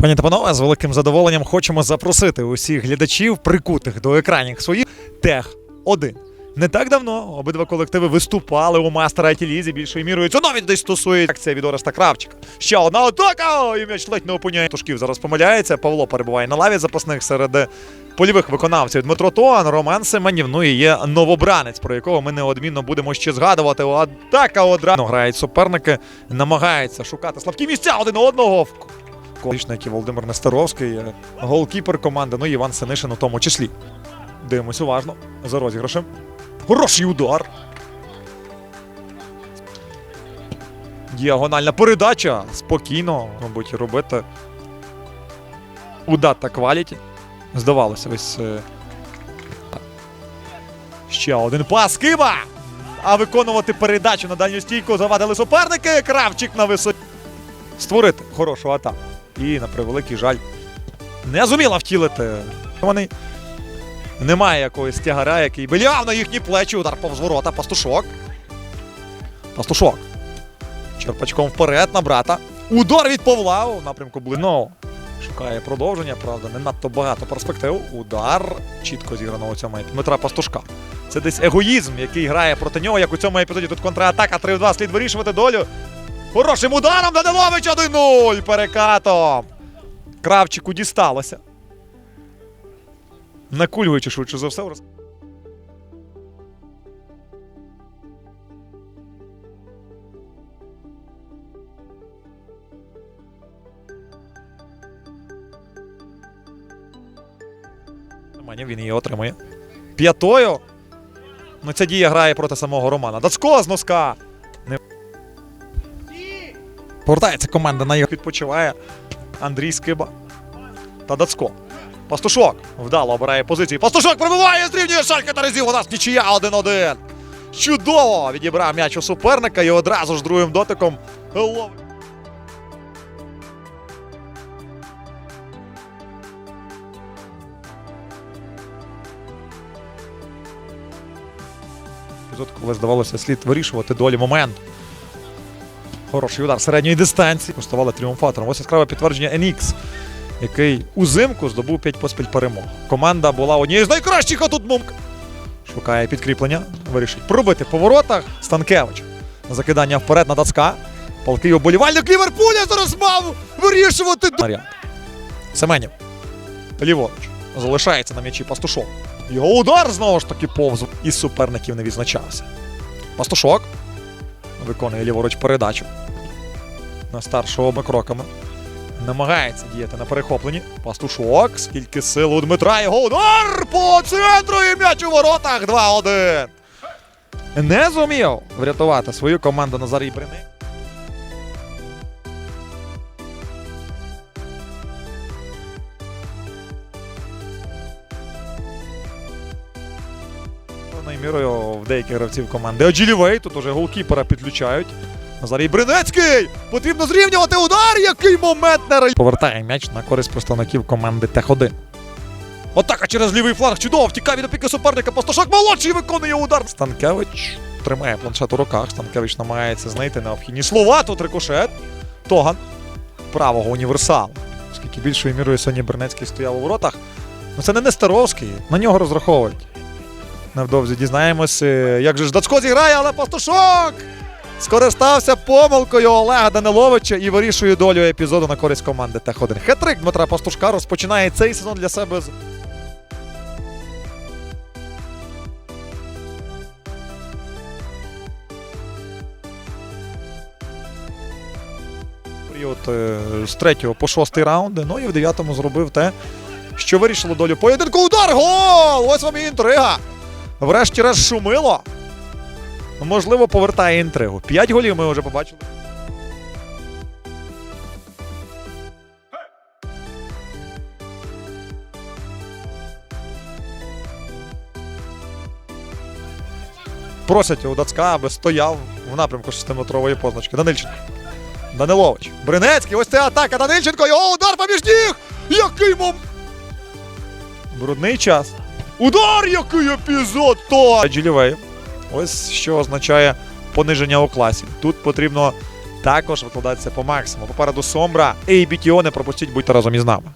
Пані та панове, з великим задоволенням хочемо запросити усіх глядачів, прикутих до екранів своїх Тех 1. Не так давно обидва колективи виступали у мастера лізі більшою мірою. Це навіть десь стосується акція від Ореста Кравчика. Ще одна атака! І м'яч ледь не опиняє. Тушків зараз помиляється. Павло перебуває на лаві запасних серед польових виконавців. Дмитро Тоан, Роман Семенів. Ну і є новобранець, про якого ми неодмінно будемо ще згадувати. Атака одразу грають суперники, намагаються шукати слабкі місця один одного. Колишник, і Володимир Нестеровський, е, голкіпер команди, ну і Іван Синишин у тому числі. Дивимось уважно за розіграшем. Хороший удар. Діагональна передача. Спокійно, мабуть, робити. Удар та кваліті. Здавалося, ось. е, Ще один пас. Киба! А виконувати передачу на дальню стійку завадили суперники. Кравчик на висоті. Створити хорошу атаку. І, на превеликий жаль, не зуміла втілити. Вони немає якогось тягара, який би ляв на їхні плечі. Удар повз ворота. Пастушок. Пастушок. Черпачком вперед на брата. Удар від Павла у напрямку Блино. Шукає продовження, правда, не надто багато перспектив. Удар чітко зіграно у цьому. Дмитра Пастушка. Це десь егоїзм, який грає проти нього, як у цьому епізоді. Тут контратака 3-2, слід вирішувати долю. Хорошим ударом Данилович 1-0 перекатом. Кравчику дісталося. Накульгуючи швидше за все. Романів, Він її отримує. П'ятою. Ну, ця дія грає проти самого Романа. Дацько з носка. Повертається команда на їх відпочиває. Андрій Скиба та Дацько. Пастушок вдало обирає позиції. Пастушок пробиває, зрівнює шалька та разів. У нас нічия 1-1. Чудово! Відібрав м'яч у суперника і одразу ж другим дотиком ловить. Коли здавалося слід вирішувати долі момент. Хороший удар середньої дистанції. Коштували тріумфатором. Ось яскраве підтвердження NX, який узимку здобув 5 поспіль перемог. Команда була однією з найкращих, а тут Мумк. Шукає підкріплення. Вирішить пробити по воротах. Станкевич. Закидання вперед на Дацка. Палкий оболівальник Ліверпуля зараз мав вирішувати. Маріан. Семенів. Ліворуч. Залишається на м'ячі пастушок. Його удар знову ж таки повз із суперників не відзначався. Пастушок виконує ліворуч передачу. На старшого кроками. Намагається діяти на перехопленні. Пастушок. Скільки сил у Дмитра. Його удар по центру і м'яч у воротах 2-1. Не зумів врятувати свою команду Назарій Брини. Певною мірою в деяких гравців команди. Оджілівей, тут уже голкіпера підключають. Назарій Бринецький! Потрібно зрівнювати удар! Який момент не ре- Повертає м'яч на користь представників команди Тех-1. Атака через лівий фланг. Чудово! Втікає від опіки суперника. Пастушок молодший виконує удар. Станкевич тримає планшет у руках. Станкевич намагається знайти необхідні слова. Тут рикошет. Тоган. Правого універсалу. Оскільки більшою мірою сьогодні Бернецький стояв у воротах. Ну це не Нестеровський. На нього розраховують. Невдовзі дізнаємось, як же ж Дацько зіграє, але пастушок! Скористався помилкою Олега Даниловича і вирішує долю епізоду на користь команди Тех-1. Хетрик Дмитра Пастушка розпочинає цей сезон для себе з. Е, з третього по шостий раунди. Ну і в дев'ятому зробив те, що вирішило долю поєдинку. Удар! Гол! Ось вам і інтрига. Врешті-решт шумило. Можливо, повертає інтригу. П'ять голів ми вже побачили. Просять у Дацька, аби стояв в напрямку 6-метрової позначки. Данильченко. Данилович. Бринецький. Ось це атака. Данильченко. Його удар поміж ніг! Який мом... Брудний час. Удар! Який епізод! То! Джилівей. Ось що означає пониження у класі. Тут потрібно також викладатися по максимуму. Попереду Сомбра, ABTO, не пропустіть, будьте разом із нами.